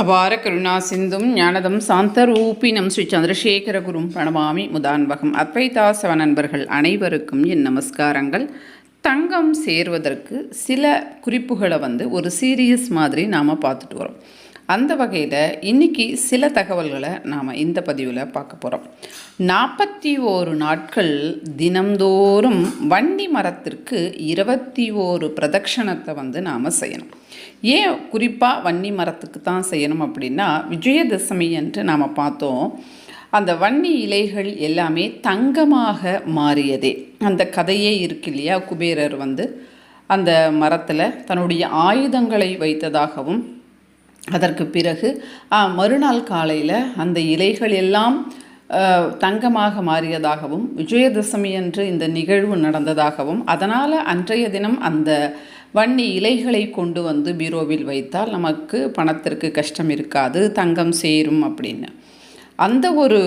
அபார கருணா சிந்தும் ஞானதம் சாந்தரூபினம் ஸ்ரீ சந்திரசேகரகுரும் பிரணவாமி முதான்பகம் அத்வைதாசவ நண்பர்கள் அனைவருக்கும் என் நமஸ்காரங்கள். தங்கம் சேர்வதற்கு சில குறிப்புகளை வந்து ஒரு சீரியஸ் மாதிரி நாம் பார்த்துட்டு வரோம். அந்த வகையில் இன்றைக்கி சில தகவல்களை நாம் இந்த பதிவில் பார்க்க போகிறோம் நாற்பத்தி ஓரு நாட்கள் தினந்தோறும் வன்னி மரத்திற்கு இருபத்தி ஓரு பிரதட்சணத்தை வந்து நாம் செய்யணும். ஏன் குறிப்பாக வன்னி மரத்துக்கு தான் செய்யணும் அப்படின்னா விஜயதசமி என்று நாம் பார்த்தோம். அந்த வன்னி இலைகள் எல்லாமே தங்கமாக மாறியதே. அந்த கதையே இருக்கு இல்லையா? குபேரர் வந்து அந்த மரத்தில் தன்னுடைய ஆயுதங்களை வைத்ததாகவும் அதற்கு பிறகு மறுநாள் காலையில் அந்த இலைகள் எல்லாம் தங்கமாக மாறியதாகவும் விஜயதசமி என்று இந்த நிகழ்வு நடந்ததாகவும் அதனால் அன்றைய தினம் அந்த வன்னி இலைகளை கொண்டு வந்து பீரோவில் வைத்தால் நமக்கு பணத்திற்கு கஷ்டம் இருக்காது தங்கம் சேரும் அப்படின்னு. அந்த ஒரு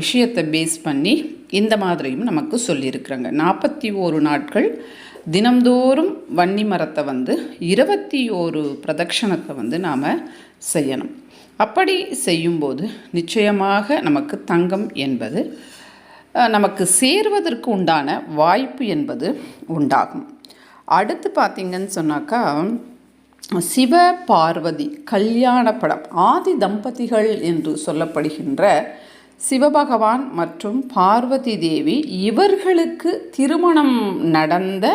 விஷயத்தை பேஸ் பண்ணி இந்த மாதிரியும் நமக்கு சொல்லியிருக்கிறாங்க. நாற்பத்தி ஓரு நாட்கள் தினம்தோறும் வன்னி மரத்தை வந்து இருபத்தி ஓரு பிரதட்சணத்தை வந்து நாம் செய்யணும். அப்படி செய்யும்போது நிச்சயமாக நமக்கு தங்கம் என்பது நமக்கு சேர்வதற்கு உண்டான வாய்ப்பு என்பது உண்டாகும். அடுத்து பார்த்திங்கன்னு சொன்னாக்கா சிவ பார்வதி கல்யாண படம் ஆதி தம்பதிகள் என்று சொல்லப்படுகின்ற சிவபகவான் மற்றும் பார்வதி தேவி இவர்களுக்கு திருமணம் நடந்த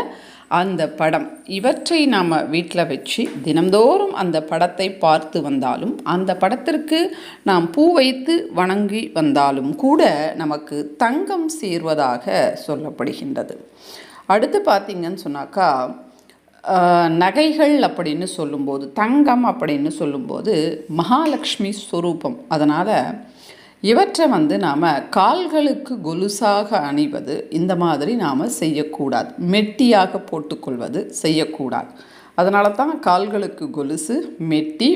அந்த படம். இவற்றை நாம் வீட்டில் வச்சு தினந்தோறும் அந்த படத்தை பார்த்து வந்தாலும் அந்த படத்திற்கு நாம் பூ வைத்து வணங்கி வந்தாலும் கூட நமக்கு தங்கம் சேர்வதாக சொல்லப்படுகின்றது. அடுத்து பார்த்திங்கன்னு சொன்னாக்கா நகைகள் அப்படின்னு சொல்லும்போது தங்கம் அப்படின்னு சொல்லும்போது மகாலட்சுமி ஸ்வரூபம் அதனால் இவற்றை வந்து நாம் கால்களுக்கு கொலுசாக அணிவது இந்த மாதிரி நாம் செய்யக்கூடாது. மெட்டியாக போட்டுக்கொள்வது செய்யக்கூடாது. அதனால தான் கால்களுக்கு கொலுசு மெட்டி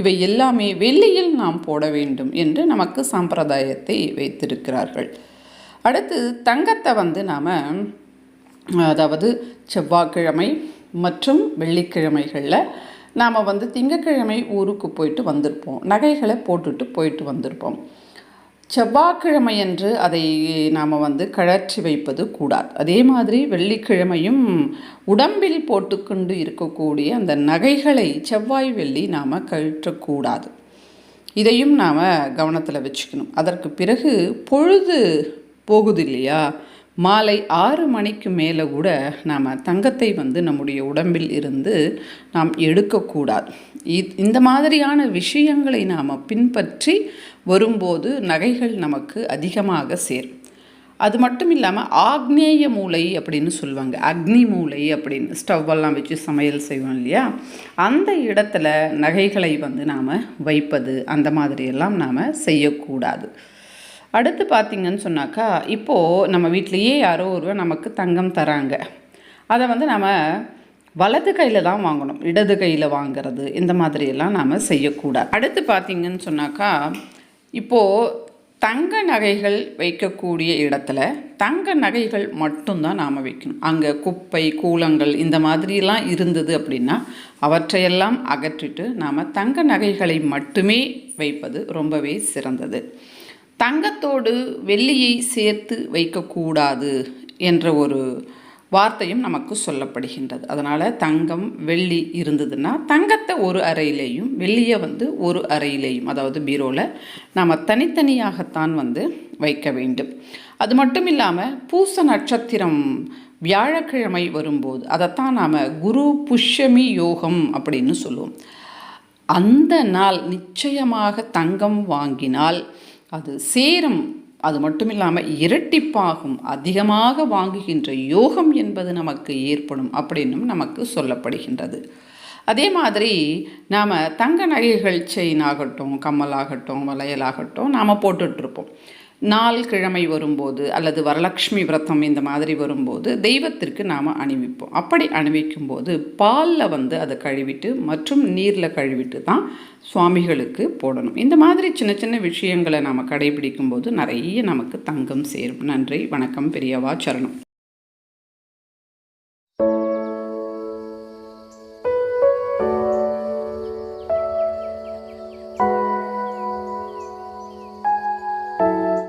இவை எல்லாமே வெள்ளியில் நாம் போட வேண்டும் என்று நமக்கு சம்பிரதாயத்தை வைத்திருக்கிறார்கள். அடுத்து தங்கத்தை வந்து நாம் அதாவது செவ்வாய்க்கிழமை மற்றும் வெள்ளிக்கிழமைகளில் நாம் வந்து திங்கக்கிழமை ஊருக்கு போயிட்டு வந்திருப்போம். நகைகளை போட்டுட்டு போயிட்டு வந்திருப்போம். செவ்வாய்க்கிழமையன்று அதை நாம் வந்து கழற்றி வைப்பது கூடாது. அதே மாதிரி வெள்ளிக்கிழமையும் உடம்பில் போட்டுக்கொண்டு இருக்கக்கூடிய அந்த நகைகளை செவ்வாய் வெள்ளி நாம் கழற்றக்கூடாது. இதையும் நாம் கவனத்தில் வச்சுக்கணும். அதற்கு பிறகு பொழுது போகுது இல்லையா மாலை ஆறு மணிக்கு மேலே கூட நாம் தங்கத்தை வந்து நம்முடைய உடம்பில் இருந்து நாம் எடுக்கக்கூடாது. இந்த மாதிரியான விஷயங்களை நாம் பின்பற்றி வரும்போது நகைகள் நமக்கு அதிகமாக சேரும் அது மட்டும் இல்லாமல் ஆக்னேய மூளை அப்படின்னு சொல்லுவாங்க. அக்னி மூளை அப்படின்னு ஸ்டவ்வெல்லாம் வச்சு சமையல் செய்வோம் இல்லையா? அந்த இடத்துல நகைகளை வந்து நாம் வைப்பது அந்த மாதிரியெல்லாம் நாம் செய்யக்கூடாது. அடுத்து பார்த்திங்கன்னு சொன்னாக்கா இப்போது நம்ம வீட்லேயே யாரோ ஒருவர் நமக்கு தங்கம் தராங்க. அதை வந்து நம்ம வலது கையில் தான் வாங்கணும். இடது கையில் வாங்கிறது இந்த மாதிரியெல்லாம் நாம் செய்யக்கூடாது. அடுத்து பார்த்திங்கன்னு சொன்னாக்கா இப்போது தங்க நகைகள் வைக்கக்கூடிய இடத்துல தங்க நகைகள் மட்டும்தான் நாம் வைக்கணும். அங்கே குப்பை கூலங்கள் இந்த மாதிரிலாம் இருந்தது அப்படின்னா அவற்றையெல்லாம் அகற்றிட்டு நாம் தங்க நகைகளை மட்டுமே வைப்பது ரொம்பவே சிறந்தது. தங்கத்தோடு வெள்ளியை சேர்த்து வைக்கக்கூடாது என்ற ஒரு வார்த்தையும் நமக்கு சொல்லப்படுகின்றது. அதனால் தங்கம் வெள்ளி இருந்ததுன்னா தங்கத்தை ஒரு அறையிலேயும் வெள்ளியை வந்து ஒரு அறையிலேயும் அதாவது பீரோவில் நாம் தனித்தனியாகத்தான் வந்து வைக்க வேண்டும். அது மட்டும் இல்லாமல் பூச நட்சத்திரம் வியாழக்கிழமை வரும்போது அதைத்தான் நாம் குரு புஷ்யமி யோகம் அப்படின்னு சொல்லுவோம். அந்த நாள் நிச்சயமாக தங்கம் வாங்கினால் அது சேரும். அது மட்டும் இல்லாமல் இரட்டிப்பாகும் அதிகமாக வாங்குகின்ற யோகம் என்பது நமக்கு ஏற்படும் அப்படின்னும் நமக்கு சொல்லப்படுகின்றது. அதே மாதிரி நாம் தங்க நகைகள் செயின் ஆகட்டும் கம்மல் ஆகட்டும் வளையலாகட்டும் நாம் போட்டுட்ருப்போம் நாள் கிழமை வரும்போது அல்லது வரலக்ஷ்மி விரதம் இந்த மாதிரி வரும்போது தெய்வத்திற்கு நாம் அணிவிப்போம். அப்படி அணிவிக்கும் போது பாலில் வந்து அதை கழுவிட்டு மற்றும் நீரில் கழுவிட்டு தான் சுவாமிகளுக்கு போடணும். இந்த மாதிரி சின்ன சின்ன விஷயங்களை நாம் கடைபிடிக்கும் போது நிறைய நமக்கு தங்கம் சேரும். நன்றி வணக்கம் பெரியவா சரணம்.